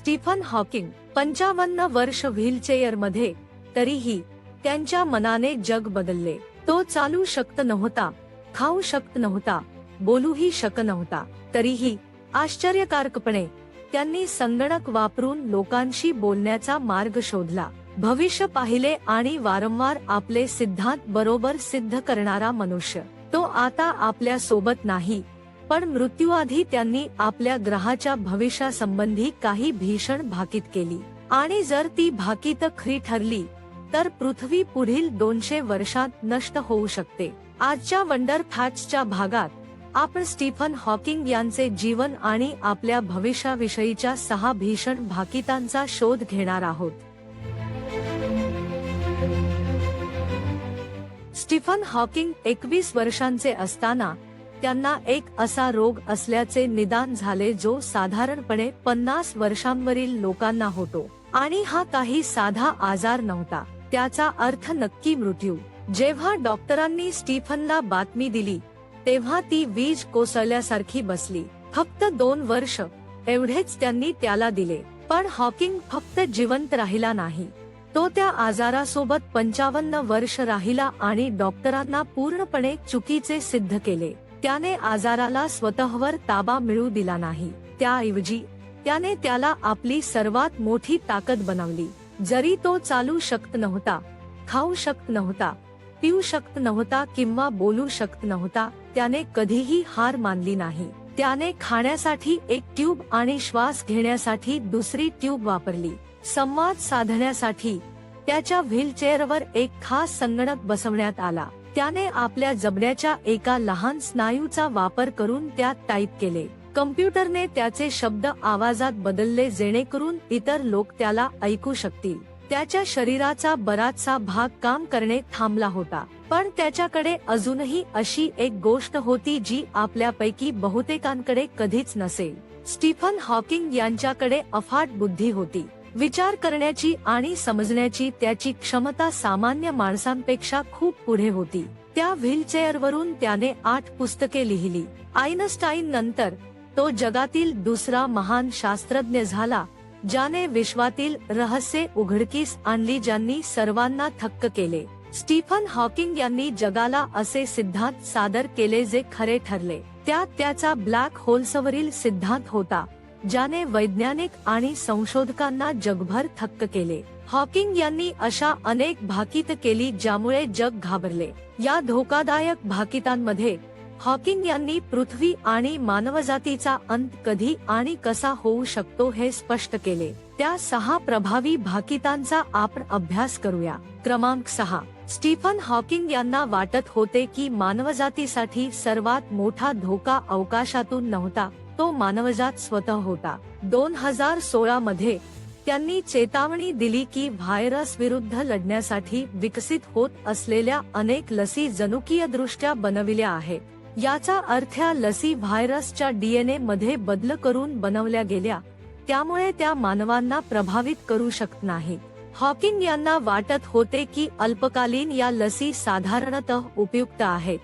Stephen Hawking पंचावन्न वर्ष व्हीलचेअरमध्ये तरीही त्यांच्या मनाने जग बदलले. तो चालू शकत नव्हता खाऊ शकत नव्हता बोलूही शक नव्हता. तरीही आश्चर्यकारकपणे त्यांनी संगणक वापरून लोकांशी बोलण्याचा मार्ग शोधला. भविष्य पाहिले आणि वारंवार आपले सिद्धांत बरोबर सिद्ध करणारा मनुष्य. तो आता आपल्यासोबत नाही. पण मृत्यूआधी त्यांनी आपल्या ग्रहाच्या भविष्यासंबंधी काही भीषण भाकीत केली. आणि जर ती भाकीत खरी ठरली तर पृथ्वी पुढील दोनशे वर्षात नष्ट होऊ शकते. आजच्या वंडर फॅक्ट्सच्या भागात आपण स्टीफन हॉकिंग यांचे जीवन आणि आपल्या भविष्याविषयीच्या सहा भीषण भाकितांचा शोध घेणार आहोत. स्टीफन हॉकिंग एकवीस वर्षांचे असताना त्यांना एक असा रोग असल्याचे निदान झाले जो साधारणपणे पन्नास वर्षांवरील लोकांना होतो. आणि हा काही साधा आजार नव्हता. त्याचा अर्थ नक्की मृत्यू. जेव्हा डॉक्टरांनी स्टीफनला बातमी दिली तेव्हा ती वीज कोसळल्यासारखी बसली. फक्त दोन वर्ष एवढेच त्यांनी त्याला दिले. पण हॉकिंग फक्त जिवंत राहिला नाही. तो त्या आजारासोबत पंचावन्न वर्ष राहिला आणि डॉक्टरांना पूर्णपणे चुकीचे सिद्ध केले. त्याने आजाराला स्वतःवर ताबा मिळू दिला नाही. त्याऐवजी त्याने त्याला आपली सर्वात मोठी ताकद बनवली. जरी तो चालू शकत नव्हता खाऊ शकत नव्हता पिऊ शकत नव्हता किंवा बोलू शकत नव्हता त्याने कधीही हार मानली नाही. त्याने खाण्यासाठी एक ट्यूब आणि श्वास घेण्यासाठी दुसरी ट्यूब वापरली. संवाद साधण्यासाठी त्याच्या व्हीलचेअरवर एक खास संगणक बसवण्यात आला. त्याने आपल्या जबड्याच्या एका लहान स्नायूचा वापर करून त्यात टाईप केले. कम्प्युटरने त्याचे शब्द आवाजात बदलले जेणेकरून इतर लोक त्याला ऐकू शकतील. त्याच्या शरीराचा बराचसा भाग काम करणे थांबला होता. पण त्याच्याकडे अजूनही अशी एक गोष्ट होती जी आपल्यापैकी बहुतेकांकडे कधीच नसेल. स्टीफन हॉकिंग यांच्याकडे अफाट बुद्धी होती. विचार करण्याची आणि समजण्याची त्याची क्षमता सामान्य माणसांपेक्षा खूप पुढे होती. त्या व्हीलचेअरवरून त्याने आठ पुस्तके लिहिली. आईनस्टाईन नंतर तो जगातील दुसरा महान शास्त्रज्ञ झाला ज्याने विश्वातील रहस्ये उघडकीस आणली ज्यांनी सर्वांना थक्क केले. स्टीफन हॉकिंग यांनी जगाला असे सिद्धांत सादर केले जे खरे ठरले. त्यात त्याचा ब्लॅक होल्सवरील सिद्धांत होता. ज्याने वैज्ञानिक आणि संशोधकांना जगभर थक्क केले. हॉकिंग यांनी अशा अनेक भाकीत केली ज्यामुळे जग घाबरले. या धोकादायक भाकितांमध्ये हॉकिंग यांनी पृथ्वी आणि मानवजातीचा अंत कधी आणि कसा होऊ शकतो हे स्पष्ट केले. त्या सहा प्रभावी भाकितांचा आपण अभ्यास करूया. क्रमांक सहा. स्टीफन हॉकिंग यांना वाटत होते की मानवजातीसाठी सर्वात मोठा धोका अवकाशातून नव्हता. तो मानवजात स्वतः होता. दोन हजार सोळा मध्ये त्यांनी चेतावणी दिली की व्हायरस विरुद्ध लढण्यासाठी विकसित होत असलेल्या अनेक लसी जनुकीय दृष्ट्या बनविल्या आहेत. याचा अर्थ या लसी व्हायरसच्या डीएनए मध्ये बदल करून बनवल्या गेल्या. त्यामुळे त्या मानवांना प्रभावित करू शकत नाही. हॉकिंग यांना वाटत होते की अल्पकालीन या लसी साधारणतः उपयुक्त आहेत.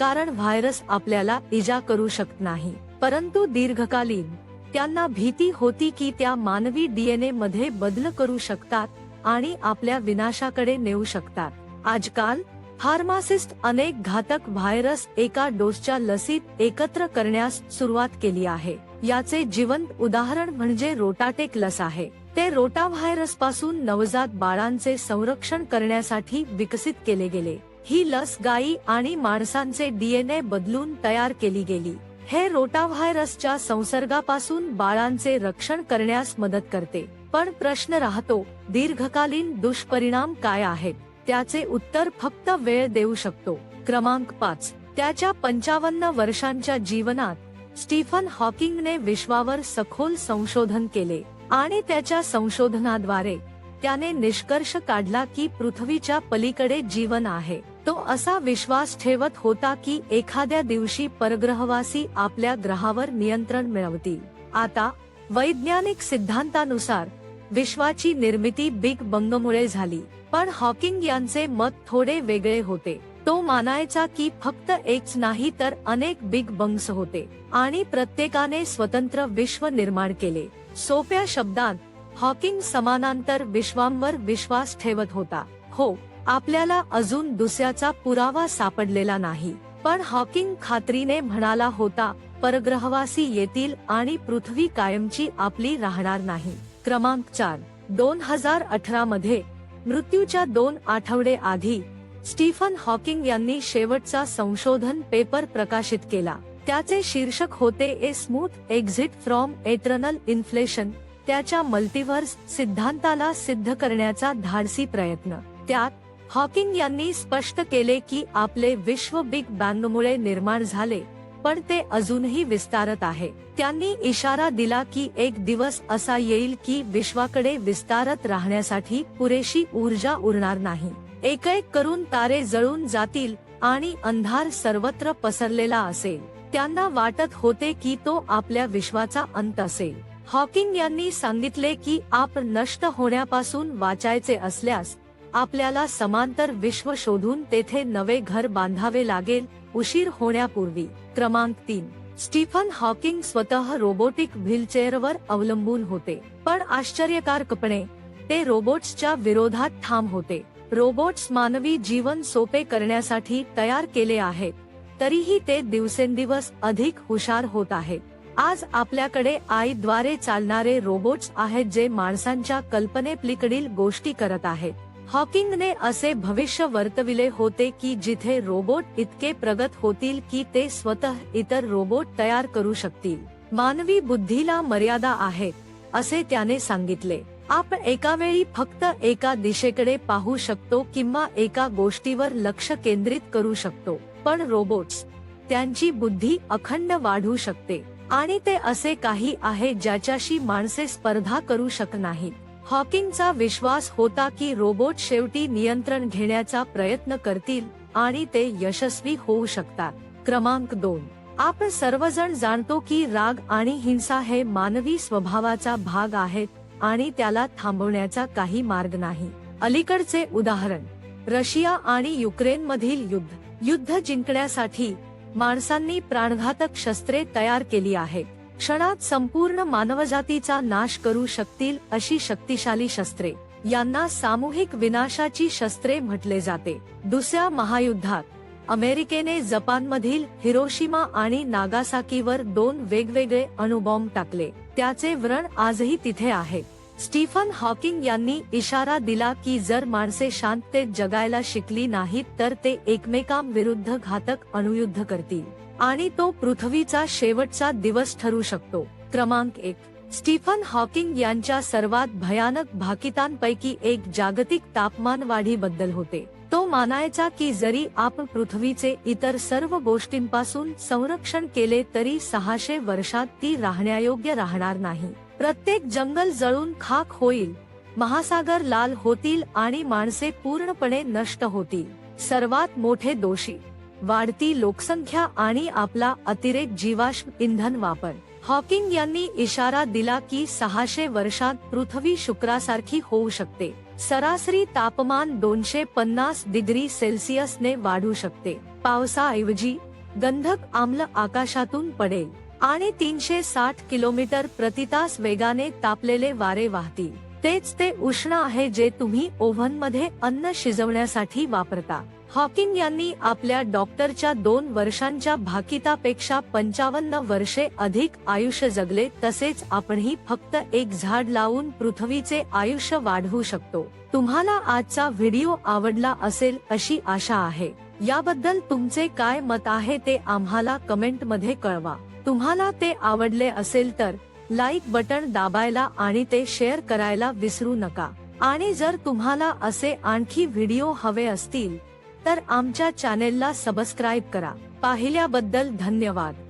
कारण व्हायरस आपल्याला इजा करू शकत नाही. परंतु दीर्घकालीन त्यांना भीती होती की त्या मानवी डीएनए मध्ये बदल करू शकतात आणि आपल्या विनाशाकडे नेऊ शकतात. आजकाल फार्मासिस्ट अनेक घातक व्हायरस एका डोसच्या लसीत एकत्र करण्यास सुरुवात केली आहे. याचे जिवंत उदाहरण म्हणजे रोटाटेक लस आहे. ते रोटा व्हायरसपासून नवजात बाळांचे संरक्षण करण्यासाठी विकसित केले गेले. ही लस गायी आणि माणसांचे डीएनए बदलून तयार केली गेली. हे रोटाव्हायरसच्या संसर्गापासून बाळांचे रक्षण करण्यास मदत करते. पण प्रश्न राहतो दीर्घकालीन दुष्परिणाम काय आहेत? त्याचे उत्तर फक्त वेळ देऊ शकतो. क्रमांक पाच. त्याच्या पंचावन्न वर्षांच्या जीवनात स्टीफन हॉकिंगने विश्वावर सखोल संशोधन केले आणि त्याच्या संशोधनाद्वारे त्याने निष्कर्ष काढला की पृथ्वीच्या पलीकडे जीवन आहे. तो असा विश्वास ठेवत होता की एखाद्या दिवशी परग्रहवासी आपल्या ग्रहावर नियंत्रण मिळवतील. आता वैज्ञानिक सिद्धांतानुसार विश्वाची निर्मिती बिग बंगमुळे झाली पण हॉकिंग यांचे मत थोडे वेगळे होते. तो मानायचा की फक्त एकच नाही तर अनेक बिग बंग्स होते आणि प्रत्येकाने स्वतंत्र विश्व निर्माण केले. सोप्या शब्दात हॉकिंग समानांतर विश्वांवर विश्वास ठेवत होता. हो आपल्याला अजून दुसऱ्याचा पुरावा सापडलेला नाही. पण हॉकिंग खात्रीने म्हणाला होता परग्रहवासी येतील आणि पृथ्वी कायमची आपली राहणार नाही. क्रमांक चार. दोन हजार अठरा मध्ये मृत्यूच्या दोन आठवडे आधी स्टीफन हॉकिंग यांनी शेवटचा संशोधन पेपर प्रकाशित केला. त्याचे शीर्षक होते a smooth exit from eternal inflation. त्याच्या मल्टिव्हर्स सिद्धांताला सिद्ध करण्याचा धाडसी प्रयत्न. त्यात हॉकिंग यांनी स्पष्ट केले की आपले विश्व बिग बँगमुळे निर्माण झाले पण ते अजूनही विस्तारत आहे. त्यांनी इशारा दिला की एक दिवस असा येईल की विश्वाकडे विस्तारत राहण्यासाठी पुरेशी ऊर्जा उरणार नाही. एक एक करून तारे जळून जातील आणि अंधार सर्वत्र पसरलेला असेल. त्यांना वाटत होते की तो आपल्या विश्वाचा अंत असेल. हॉकिंग यांनी सांगितले की आपण नष्ट होण्यापासून वाचायचे असल्यास आपल्याला समांतर विश्व शोधून तेथे नवे घर बांधावे लागेल उशीर होण्यापूर्वी. क्रमांक तीन. स्टीफन हॉकिंग स्वतः रोबोटिक व्हीलचेअरवर अवलंबून होते. पण आश्चर्यकारकपणे ते रोबोट्सच्या विरोधात ठाम होते. रोबोट्स मानवी जीवन सोपे करण्यासाठी तयार केले आहेत. तरीही ते दिवसेंदिवस अधिक हुशार होत आहेत आज आपल्याकडे आईद्वारे चालणारे रोबोट्स आहेत जे माणसांच्या कल्पनेपलीकडील गोष्टी करत आहेत. हॉकिंगने असे भविष्य वर्तविले होते की जिथे रोबोट इतके प्रगत होतील की ते स्वतः इतर रोबोट तयार करू शकतील. मानवी बुद्धीला मर्यादा आहे असे त्याने सांगितले. आपण एका वेळी फक्त एका दिशेकडे पाहू शकतो किंवा एका गोष्टीवर लक्ष केंद्रित करू शकतो पण रोबोट्स त्यांची बुद्धी अखंड वाढू शकते. आणि ते असे काही आहे ज्याच्याशी माणसे स्पर्धा करू शकत नाहीत. हॉकिंगचा विश्वास होता की रोबोट शेवटी नियंत्रण घेण्याचा प्रयत्न करतील आणि ते यशस्वी होऊ शकतात. क्रमांक दोन. आपण सर्वजण जाणतो की राग आणि हिंसा हे मानवी स्वभावाचा भाग आहेत आणि त्याला थांबवण्याचा काही मार्ग नाही. अलीकडचे उदाहरण. रशिया आणि युक्रेन मधील युद्ध. युद्ध जिंकण्यासाठी माणसांनी प्राणघातक शस्त्रे तयार केली आहेत. क्षणात संपूर्ण मानवजातीचा नाश करू शकतील अशी शक्तिशाली शस्त्रे. यांना सामूहिक विनाशाची शस्त्रे म्हटले जाते. दुसऱ्या महायुद्धात अमेरिकेने जपानमधील हिरोशिमा आणि नागासाकीवर दोन वेगवेगळे अणुबॉम्ब टाकले. त्याचे व्रण आजही तिथे आहे. स्टीफन हॉकिंग यांनी इशारा दिला की जर माणसे शांततेत जगायला शिकली नाहीत तर ते एकमेकांविरुद्ध घातक अणुयुद्ध करतील. आणि तो पृथ्वीचा शेवटचा दिवस ठरू शकतो. क्रमांक एक. स्टीफन हॉकिंग यांच्या सर्वात भयानक भाकितांपैकी एक जागतिक तापमान वाढीबद्दल होते. तो मानायचा की जरी आपण पृथ्वीचे इतर सर्व गोष्टींपासून संरक्षण केले तरी सहाशे वर्षात ती राहण्यायोग्य राहणार नाही. प्रत्येक जंगल जळून खाक होईल महासागर लाल होतील आणि माणसे पूर्णपणे नष्ट होतील. सर्वात मोठे दोषी. वाढती लोकसंख्या आणि आपला अतिरेक जीवाश्म इंधन वापर. हॉकिंग यांनी इशारा दिला की सहाशे वर्षात पृथ्वी शुक्रासारखी होऊ शकते. सरासरी तापमान दोनशे पन्नास डिग्री सेल्सिअसने वाढू शकते. पावसाऐवजी गंधक आम्ल आकाशातून पडेल. आणि तीनशे साठ किलोमीटर प्रतितास वेगाने तापलेले वारे वाहतील. तेच ते उष्ण आहे जे तुम्ही ओव्हनमध्ये अन्न शिजवण्यासाठी वापरता. हॉकिंग यांनी आपल्या डॉक्टरच्या दोन वर्षांच्या भाकितापेक्षा पंचावन्न वर्षे अधिक आयुष्य जगले तसेच आपणही फक्त एक झाड लावून पृथ्वीचे आयुष्य वाढवू शकतो. तुम्हाला आजचा व्हिडिओ आवडला असेल अशी आशा आहे. याबद्दल तुमचे काय मत आहे ते आम्हाला कमेंटमध्ये कळवा. तुम्हाला ते आवडले असेल तर लाईक बटन दाबायला आणि ते शेअर करायला विसरू नका. आणि जर तुम्हाला असे आणखी व्हिडिओ हवे असतील तर आमच्या चॅनेलला सबस्क्राईब करा. पाहिल्याबद्दल धन्यवाद.